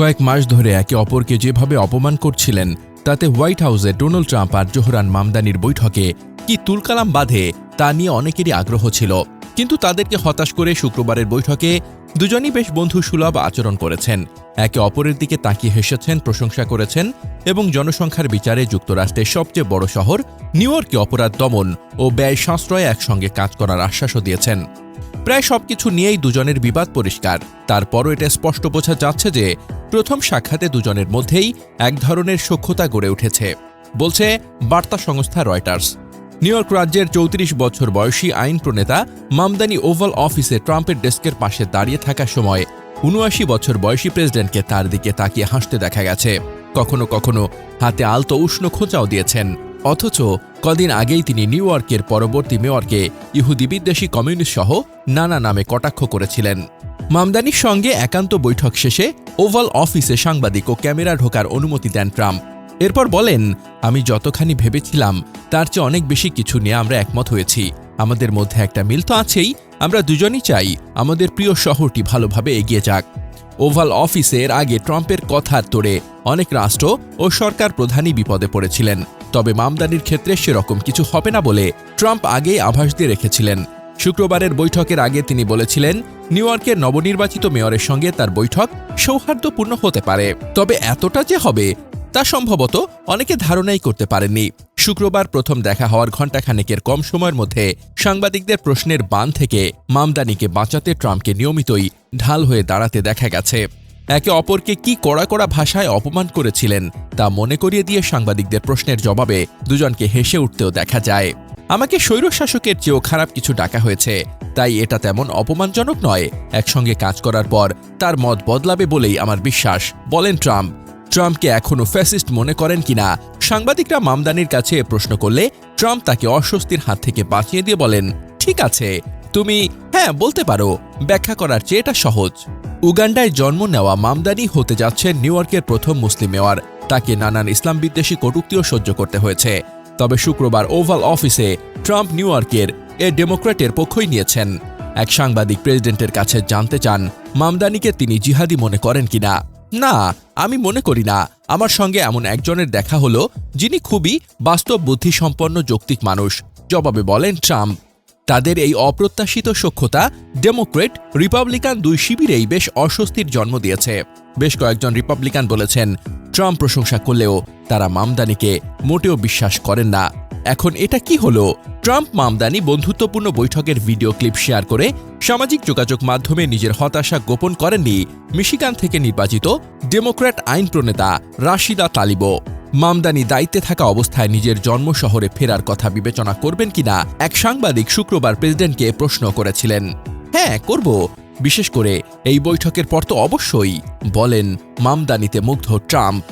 কয়েক মাস ধরে একে অপরকে যেভাবে অপমান করছিলেন, তাতে হোয়াইট হাউসে ডোনাল্ড ট্রাম্প আর জোহরান মামদানির বৈঠকে কি তুলকালাম বাঁধে তা নিয়ে অনেকেরই আগ্রহ ছিল। কিন্তু তাদেরকে হতাশ করে শুক্রবারের বৈঠকে দুজনই বেশ বন্ধু সুলভ আচরণ করেছেন। একে অপরের দিকে তাকিয়ে হেসেছেন, প্রশংসা করেছেন এবং জনসংখ্যার বিচারে যুক্তরাষ্ট্রের সবচেয়ে বড় শহর নিউ ইয়র্কে অপরাধ দমন ও ব্যয় সাশ্রয়ে একসঙ্গে কাজ করার আশ্বাসও দিয়েছেন। প্রায় সবকিছু নিয়েই দুজনের বিবাদ পরিষ্কার। তারপরও এটা স্পষ্ট বোঝা যাচ্ছে যে, প্রথম সাক্ষাতে দুজনের মধ্যেই এক ধরনের সখ্যতা গড়ে উঠেছে। বলছে, বার্তা সংস্থা রয়টার্স। নিউ ইয়র্ক রাজ্যের চৌত্রিশ বছর বয়সী আইন প্রণেতা মামদানি ওভাল অফিসে ট্রাম্পের ডেস্কের পাশে দাঁড়িয়ে থাকার সময় উনআশি বছর বয়সী প্রেসিডেন্টকে তার দিকে তাকিয়ে হাসতে দেখা গেছে। কখনো কখনো হাতে আলতো উষ্ণ খোঁচাও দিয়েছেন। অথচ কদিন আগেই তিনি নিউ ইয়র্কের পরবর্তী মেয়রকে ইহুদি বিদ্বেষী কমিউনিস্ট সহ নানা নামে কটাক্ষ করেছিলেন। মামদানির সঙ্গে একান্ত বৈঠক শেষে ওভাল অফিসে সাংবাদিক ও ক্যামেরা ঢোকার অনুমতি দেন ট্রাম্প। এরপর বলেন, আমি যতখানি ভেবেছিলাম, তার চেয়ে অনেক বেশি কিছু নিয়ে আমরা একমত হয়েছি। আমাদের মধ্যে একটা মিল তো আছেই, আমরা দুজনই চাই আমাদের প্রিয় শহরটি ভালোভাবে এগিয়ে যাক। ওভাল অফিসের আগে ট্রাম্পের কথার তোড়ে অনেক রাষ্ট্র ও সরকার প্রধানই বিপদে পড়েছিলেন। তবে মামদানির ক্ষেত্রে সেরকম কিছু হবে না বলে ট্রাম্প আগেই আভাস দিয়ে রেখেছিলেন। শুক্রবারের বৈঠকের আগে তিনি বলেছিলেন, নিউ ইয়র্কের নবনির্বাচিত মেয়রের সঙ্গে তার বৈঠক সৌহার্দ্যপূর্ণ হতে পারে। তবে এতটা যে হবে, তা সম্ভবত অনেকে ধারণাই করতে পারেননি। শুক্রবার প্রথম দেখা হওয়ার ঘণ্টাখানেকের কম সময়ের মধ্যে সাংবাদিকদের প্রশ্নের বান থেকে মামদানিকে বাঁচাতে ট্রাম্পকে নিয়মিতই ঢাল হয়ে দাঁড়াতে দেখা গেছে। একে অপরকে কি কড়া কড়া ভাষায় অপমান করেছিলেন, তা মনে করিয়ে দিয়ে সাংবাদিকদের প্রশ্নের জবাবে দুজনকে হেসে উঠতেও দেখা যায়। আমাকে স্বৈরশাসকের চেয়েও খারাপ কিছু ডাকা হয়েছে। তাই এটা তেমন অপমানজনক নয়। একসঙ্গে কাজ করার পর তার মত বদলাবে বলেই আমার বিশ্বাস, বলেন ট্রাম্প। ট্রাম্পকে এখনও ফ্যাসিস্ট মনে করেন কিনা, সাংবাদিকরা মামদানির কাছে প্রশ্ন করলে ট্রাম্প তাকে অস্বস্তির হাত থেকে বাঁচিয়ে দিয়ে বলেন, ঠিক আছে, তুমি হ্যাঁ বলতে পারো, ব্যাখ্যা করার চেয়ে এটা সহজ। উগান্ডায় জন্ম নেওয়া মামদানি হতে যাচ্ছেন নিউ প্রথম মুসলিম মেয়র। তাকে নানান ইসলাম বিদ্বেষী কটূক্তিও সহ্য করতে হয়েছে। তবে শুক্রবার ওভাল অফিসে ট্রাম্প নিউ ইয়র্কের এ ডেমোক্র্যাটের পক্ষই নিয়েছেন। এক সাংবাদিক প্রেসিডেন্টের কাছে জানতে চান, মামদানিকে তিনি জিহাদি মনে করেন কিনা? না, আমি মনে করি না। আমার সঙ্গে এমন একজনের দেখা হলো, যিনি খুবই বাস্তব বুদ্ধিসম্পন্ন যৌক্তিক মানুষ। জবাবে বলেন ট্রাম্প, তাদের এই অপ্রত্যাশিত সখ্যতা ডেমোক্রেট রিপাবলিকান দুই শিবিরেই বেশ অস্বস্তির জন্ম দিয়েছে। বেশ কয়েকজন রিপাবলিকান বলেছেন ট্রাম্প প্রশংসা করলেও তারা মামদানিকে মোটেও বিশ্বাস করেন না। এখন এটা কি হলো? ট্রাম্প মামদানি বন্ধুত্বপূর্ণ বৈঠকের ভিডিও ক্লিপ শেয়ার করে সামাজিক যোগাযোগ মাধ্যমে নিজের হতাশা গোপন করেননি মিশিগান থেকে নির্বাচিত ডেমোক্র্যাট আইন প্রণেতা রাশিদা তালিবো মামদানি দায়িত্বে থাকা অবস্থায় নিজের জন্ম শহরে ফেরার কথা বিবেচনা করবেন কিনা, এক সাংবাদিক শুক্রবার প্রেসিডেন্টকে প্রশ্ন করেছিলেন। হ্যাঁ করব। বিশেষ করে এই বৈঠকের পর তো অবশ্যই বলেন মামদানিতে মুগ্ধ ট্রাম্প।